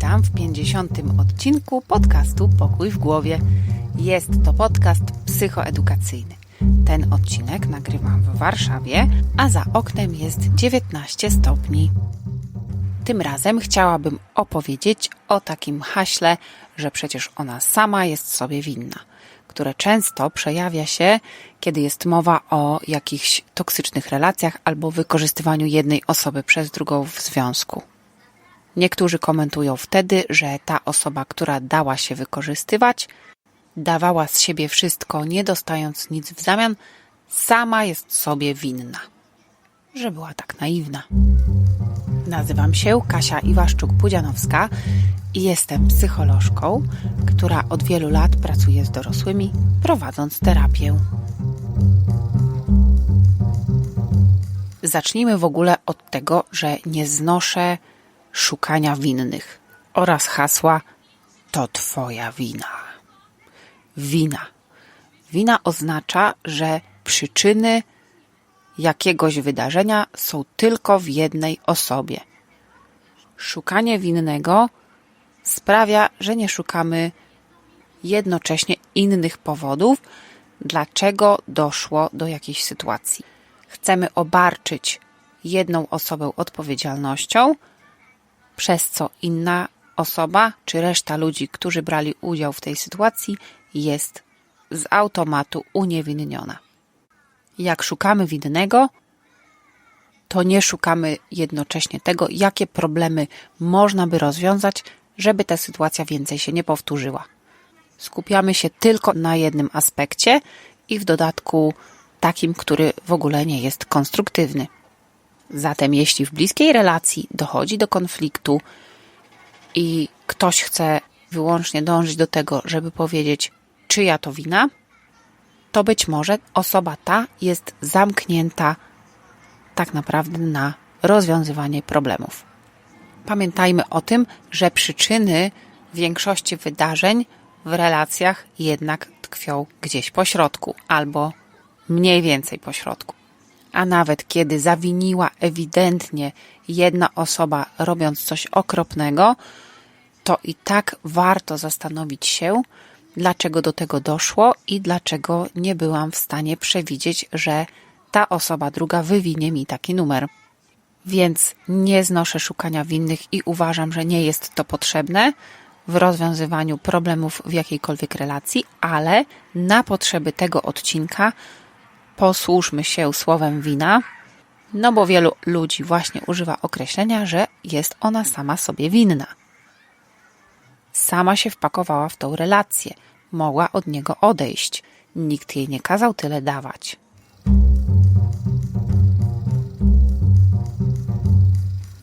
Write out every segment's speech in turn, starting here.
Witam w 50. odcinku podcastu Pokój w głowie. Jest to podcast psychoedukacyjny. Ten odcinek nagrywam w Warszawie, a za oknem jest 19 stopni. Tym razem chciałabym opowiedzieć o takim haśle, że przecież ona sama jest sobie winna, które często przejawia się, kiedy jest mowa o jakichś toksycznych relacjach albo wykorzystywaniu jednej osoby przez drugą w związku. Niektórzy komentują wtedy, że ta osoba, która dała się wykorzystywać, dawała z siebie wszystko, nie dostając nic w zamian, sama jest sobie winna. Że była tak naiwna. Nazywam się Kasia Iwaszczuk-Pudzianowska i jestem psycholożką, która od wielu lat pracuje z dorosłymi, prowadząc terapię. Zacznijmy w ogóle od tego, że nie znoszę szukania winnych oraz hasła to Twoja wina. Wina. Wina oznacza, że przyczyny jakiegoś wydarzenia są tylko w jednej osobie. Szukanie winnego sprawia, że nie szukamy jednocześnie innych powodów, dlaczego doszło do jakiejś sytuacji. Chcemy obarczyć jedną osobę odpowiedzialnością, przez co inna osoba czy reszta ludzi, którzy brali udział w tej sytuacji, jest z automatu uniewinniona. Jak szukamy winnego, to nie szukamy jednocześnie tego, jakie problemy można by rozwiązać, żeby ta sytuacja więcej się nie powtórzyła. Skupiamy się tylko na jednym aspekcie i w dodatku takim, który w ogóle nie jest konstruktywny. Zatem, jeśli w bliskiej relacji dochodzi do konfliktu i ktoś chce wyłącznie dążyć do tego, żeby powiedzieć, czyja to wina, to być może osoba ta jest zamknięta tak naprawdę na rozwiązywanie problemów. Pamiętajmy o tym, że przyczyny większości wydarzeń w relacjach jednak tkwią gdzieś po środku albo mniej więcej po środku. A nawet kiedy zawiniła ewidentnie jedna osoba, robiąc coś okropnego, to i tak warto zastanowić się, dlaczego do tego doszło i dlaczego nie byłam w stanie przewidzieć, że ta osoba druga wywinie mi taki numer. Więc nie znoszę szukania winnych i uważam, że nie jest to potrzebne w rozwiązywaniu problemów w jakiejkolwiek relacji, ale na potrzeby tego odcinka posłużmy się słowem wina, no bo wielu ludzi właśnie używa określenia, że jest ona sama sobie winna. Sama się wpakowała w tą relację, mogła od niego odejść. Nikt jej nie kazał tyle dawać.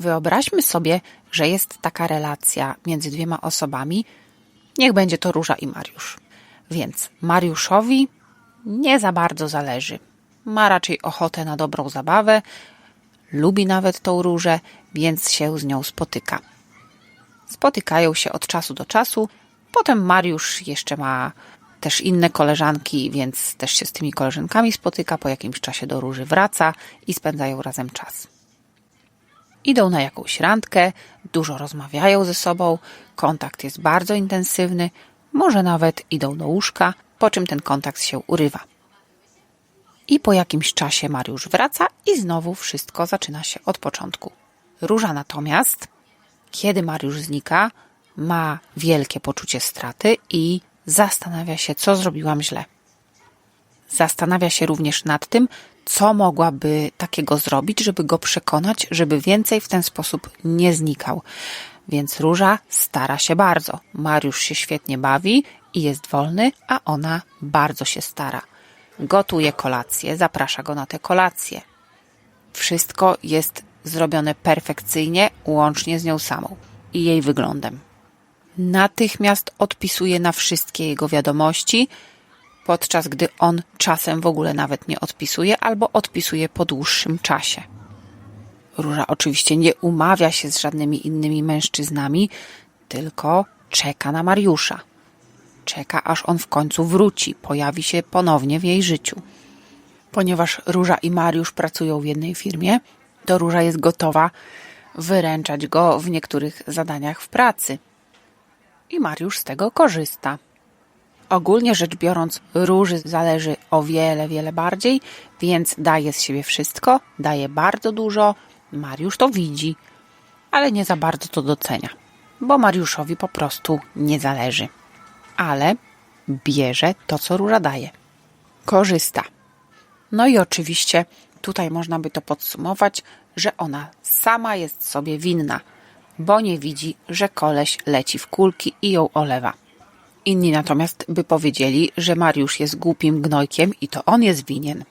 Wyobraźmy sobie, że jest taka relacja między dwiema osobami. Niech będzie to Róża i Mariusz. Więc Mariuszowi nie za bardzo zależy. Ma raczej ochotę na dobrą zabawę, lubi nawet tą różę, więc się z nią spotyka. Spotykają się od czasu do czasu. Potem Mariusz jeszcze ma też inne koleżanki, więc też się z tymi koleżankami spotyka. Po jakimś czasie do róży wraca i spędzają razem czas. Idą na jakąś randkę, dużo rozmawiają ze sobą, kontakt jest bardzo intensywny, może nawet idą do łóżka, po czym ten kontakt się urywa. I po jakimś czasie Mariusz wraca i znowu wszystko zaczyna się od początku. Róża natomiast, kiedy Mariusz znika, ma wielkie poczucie straty i zastanawia się, co zrobiłam źle. Zastanawia się również nad tym, co mogłaby takiego zrobić, żeby go przekonać, żeby więcej w ten sposób nie znikał. Więc Róża stara się bardzo. Mariusz się świetnie bawi i jest wolny, a ona bardzo się stara. Gotuje kolację, zaprasza go na te kolacje. Wszystko jest zrobione perfekcyjnie, łącznie z nią samą i jej wyglądem. Natychmiast odpisuje na wszystkie jego wiadomości, podczas gdy on czasem w ogóle nawet nie odpisuje albo odpisuje po dłuższym czasie. Róża oczywiście nie umawia się z żadnymi innymi mężczyznami, tylko czeka na Mariusza. Czeka, aż on w końcu wróci, pojawi się ponownie w jej życiu. Ponieważ Róża i Mariusz pracują w jednej firmie, to Róża jest gotowa wyręczać go w niektórych zadaniach w pracy. I Mariusz z tego korzysta. Ogólnie rzecz biorąc, róży zależy o wiele, wiele bardziej, więc daje z siebie wszystko, daje bardzo dużo. Mariusz to widzi, ale nie za bardzo to docenia, bo Mariuszowi po prostu nie zależy. Ale bierze to, co róża daje. Korzysta. No i oczywiście tutaj można by to podsumować, że ona sama jest sobie winna, bo nie widzi, że koleś leci w kulki i ją olewa. Inni natomiast by powiedzieli, że Mariusz jest głupim gnojkiem i to on jest winien.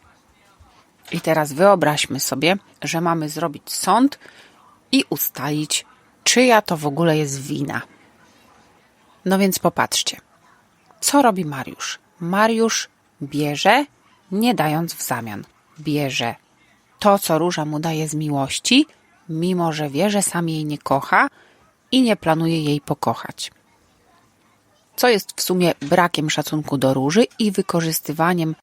I teraz wyobraźmy sobie, że mamy zrobić sąd i ustalić, czyja to w ogóle jest wina. No więc popatrzcie. Co robi Mariusz? Mariusz bierze, nie dając w zamian. Bierze to, co róża mu daje z miłości, mimo że wie, że sam jej nie kocha i nie planuje jej pokochać. Co jest w sumie brakiem szacunku do róży i wykorzystywaniem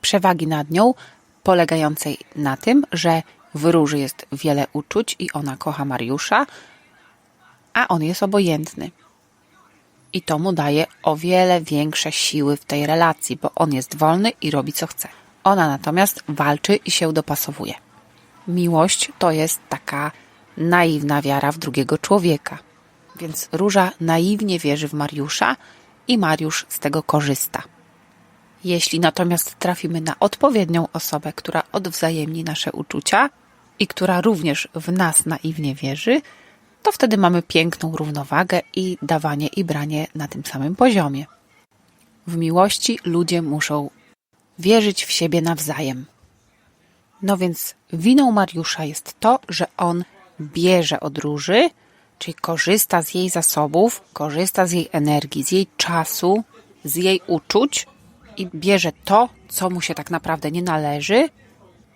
przewagi nad nią, polegającej na tym, że w róży jest wiele uczuć i ona kocha Mariusza, a on jest obojętny. I to mu daje o wiele większe siły w tej relacji, bo on jest wolny i robi co chce. Ona natomiast walczy i się dopasowuje. Miłość to jest taka naiwna wiara w drugiego człowieka. Więc Róża naiwnie wierzy w Mariusza i Mariusz z tego korzysta. Jeśli natomiast trafimy na odpowiednią osobę, która odwzajemni nasze uczucia i która również w nas naiwnie wierzy, to wtedy mamy piękną równowagę i dawanie i branie na tym samym poziomie. W miłości ludzie muszą wierzyć w siebie nawzajem. No więc winą Mariusza jest to, że on bierze od róży, czyli korzysta z jej zasobów, korzysta z jej energii, z jej czasu, z jej uczuć i bierze to, co mu się tak naprawdę nie należy,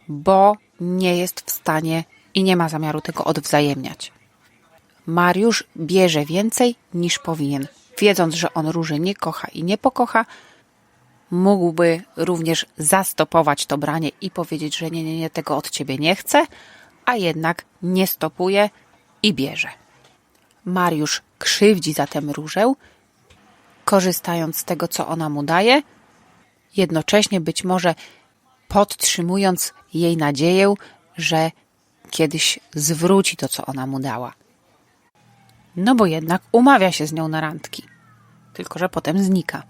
bo nie jest w stanie i nie ma zamiaru tego odwzajemniać. Mariusz bierze więcej niż powinien. Wiedząc, że on róży nie kocha i nie pokocha, mógłby również zastopować to branie i powiedzieć, że nie, nie, nie, tego od ciebie nie chcę, a jednak nie stopuje i bierze. Mariusz krzywdzi zatem różę, korzystając z tego, co ona mu daje, jednocześnie być może podtrzymując jej nadzieję, że kiedyś zwróci to, co ona mu dała. No bo jednak umawia się z nią na randki, tylko że potem znika.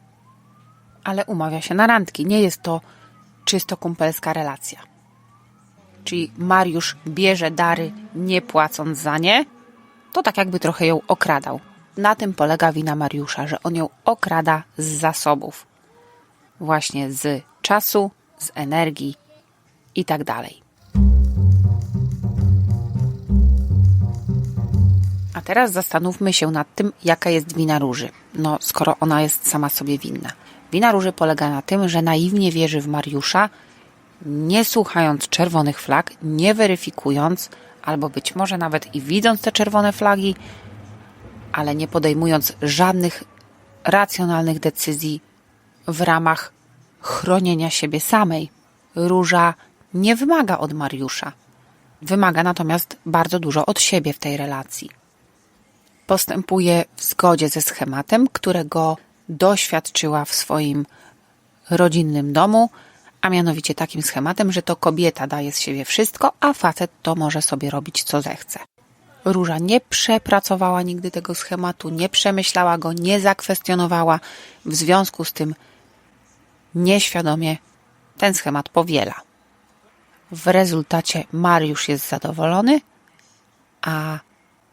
Ale umawia się na randki, nie jest to czysto kumpelska relacja. Czyli Mariusz bierze dary nie płacąc za nie, to tak jakby trochę ją okradał. Na tym polega wina Mariusza, że on ją okrada z zasobów. Właśnie z czasu, z energii i tak dalej. A teraz zastanówmy się nad tym, jaka jest wina róży. No, skoro ona jest sama sobie winna. Wina róży polega na tym, że naiwnie wierzy w Mariusza, nie słuchając czerwonych flag, nie weryfikując, albo być może nawet i widząc te czerwone flagi, ale nie podejmując żadnych racjonalnych decyzji w ramach chronienia siebie samej. Róża nie wymaga od Mariusza. Wymaga natomiast bardzo dużo od siebie w tej relacji. Postępuje w zgodzie ze schematem, którego doświadczyła w swoim rodzinnym domu, a mianowicie takim schematem, że to kobieta daje z siebie wszystko, a facet to może sobie robić co zechce. Róża nie przepracowała nigdy tego schematu, nie przemyślała go, nie zakwestionowała, w związku z tym nieświadomie ten schemat powiela. W rezultacie Mariusz jest zadowolony, a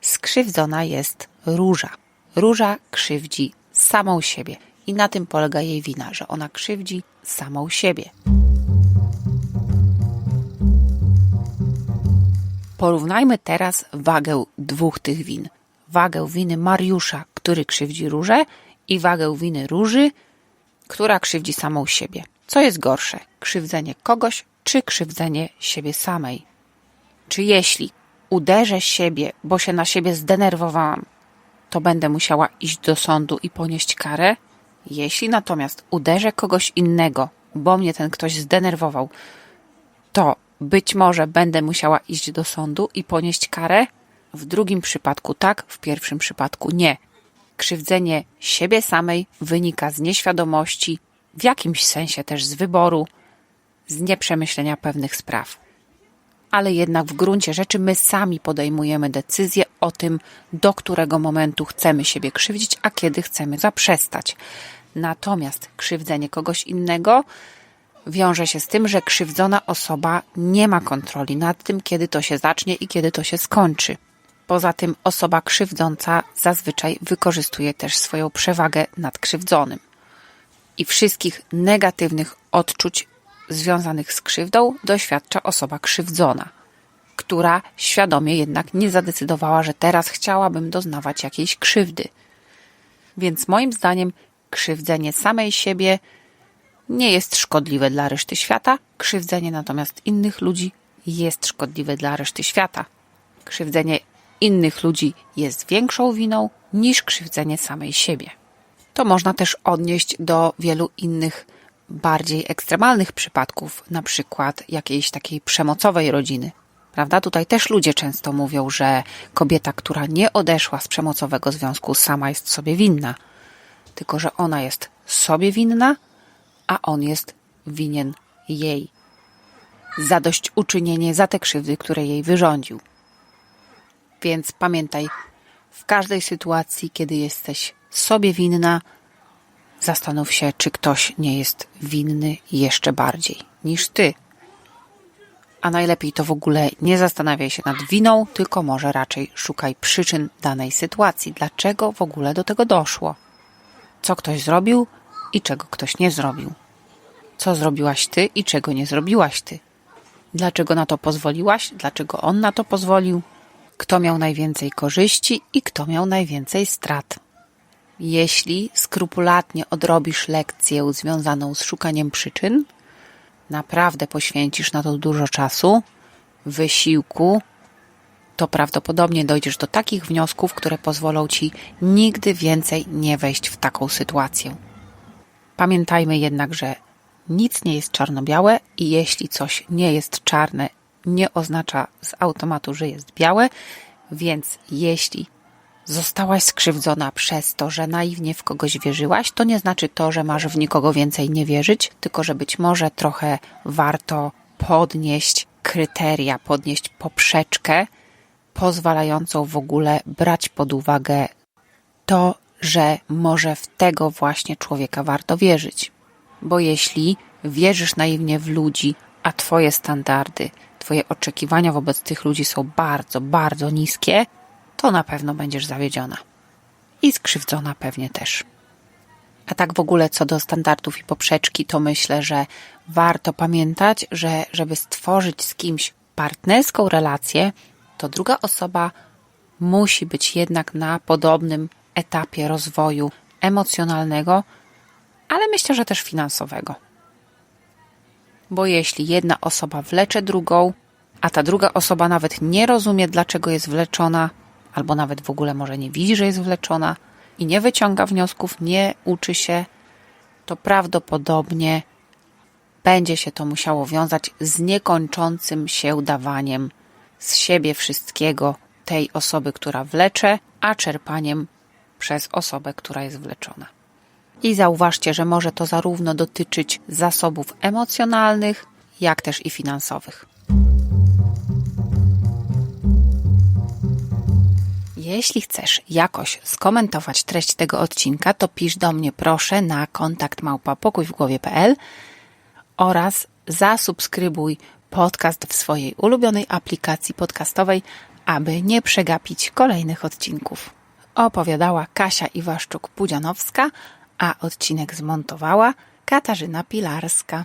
skrzywdzona jest Róża. Róża krzywdzi samą siebie i na tym polega jej wina, że ona krzywdzi samą siebie. Porównajmy teraz wagę dwóch tych win. Wagę winy Mariusza, który krzywdzi różę i wagę winy róży, która krzywdzi samą siebie. Co jest gorsze? Krzywdzenie kogoś czy krzywdzenie siebie samej? Czy jeśli uderzę siebie, bo się na siebie zdenerwowałam, to będę musiała iść do sądu i ponieść karę? Jeśli natomiast uderzę kogoś innego, bo mnie ten ktoś zdenerwował, to być może będę musiała iść do sądu i ponieść karę, W drugim przypadku tak, w pierwszym przypadku nie. Krzywdzenie siebie samej wynika z nieświadomości, w jakimś sensie też z wyboru, z nieprzemyślenia pewnych spraw. Ale jednak w gruncie rzeczy my sami podejmujemy decyzję o tym, do którego momentu chcemy siebie krzywdzić, a kiedy chcemy zaprzestać. Natomiast krzywdzenie kogoś innego wiąże się z tym, że krzywdzona osoba nie ma kontroli nad tym, kiedy to się zacznie i kiedy to się skończy. Poza tym osoba krzywdząca zazwyczaj wykorzystuje też swoją przewagę nad krzywdzonym. I wszystkich negatywnych odczuć związanych z krzywdą doświadcza osoba krzywdzona, która świadomie jednak nie zadecydowała, że teraz chciałabym doznawać jakiejś krzywdy. Więc moim zdaniem krzywdzenie samej siebie nie jest szkodliwe dla reszty świata, krzywdzenie natomiast innych ludzi jest szkodliwe dla reszty świata. Krzywdzenie innych ludzi jest większą winą niż krzywdzenie samej siebie. To można też odnieść do wielu innych bardziej ekstremalnych przypadków, na przykład jakiejś takiej przemocowej rodziny. Prawda? Tutaj też ludzie często mówią, że kobieta, która nie odeszła z przemocowego związku, sama jest sobie winna. Tylko, że ona jest sobie winna, a on jest winien jej. Zadośćuczynienie za te krzywdy, które jej wyrządził. Więc pamiętaj, w każdej sytuacji, kiedy jesteś sobie winna, zastanów się, czy ktoś nie jest winny jeszcze bardziej niż ty. A najlepiej to w ogóle nie zastanawiaj się nad winą, tylko może raczej szukaj przyczyn danej sytuacji. Dlaczego w ogóle do tego doszło? Co ktoś zrobił i czego ktoś nie zrobił? Co zrobiłaś ty i czego nie zrobiłaś ty? Dlaczego na to pozwoliłaś? Dlaczego on na to pozwolił? Kto miał najwięcej korzyści i kto miał najwięcej strat? Jeśli skrupulatnie odrobisz lekcję związaną z szukaniem przyczyn, naprawdę poświęcisz na to dużo czasu, wysiłku, to prawdopodobnie dojdziesz do takich wniosków, które pozwolą ci nigdy więcej nie wejść w taką sytuację. Pamiętajmy jednak, że nic nie jest czarno-białe i jeśli coś nie jest czarne, nie oznacza z automatu, że jest białe, więc jeśli zostałaś skrzywdzona przez to, że naiwnie w kogoś wierzyłaś, to nie znaczy to, że masz w nikogo więcej nie wierzyć, tylko że być może trochę warto podnieść kryteria, podnieść poprzeczkę pozwalającą w ogóle brać pod uwagę to, że może w tego właśnie człowieka warto wierzyć. Bo jeśli wierzysz naiwnie w ludzi, a twoje standardy, twoje oczekiwania wobec tych ludzi są bardzo, bardzo niskie, to na pewno będziesz zawiedziona. I skrzywdzona pewnie też. A tak w ogóle co do standardów i poprzeczki, to myślę, że warto pamiętać, że żeby stworzyć z kimś partnerską relację, to druga osoba musi być jednak na podobnym etapie rozwoju emocjonalnego, ale myślę, że też finansowego. Bo jeśli jedna osoba wlecze drugą, a ta druga osoba nawet nie rozumie, dlaczego jest wleczona, albo nawet w ogóle może nie widzi, że jest wleczona i nie wyciąga wniosków, nie uczy się, to prawdopodobnie będzie się to musiało wiązać z niekończącym się dawaniem z siebie wszystkiego tej osoby, która wlecze, a czerpaniem przez osobę, która jest wleczona. I zauważcie, że może to zarówno dotyczyć zasobów emocjonalnych, jak też i finansowych. Jeśli chcesz jakoś skomentować treść tego odcinka, to pisz do mnie proszę na kontakt małpa w głowie.pl oraz zasubskrybuj podcast w swojej ulubionej aplikacji podcastowej, aby nie przegapić kolejnych odcinków. Opowiadała Kasia Iwaszczuk-Pudzianowska, a odcinek zmontowała Katarzyna Pilarska.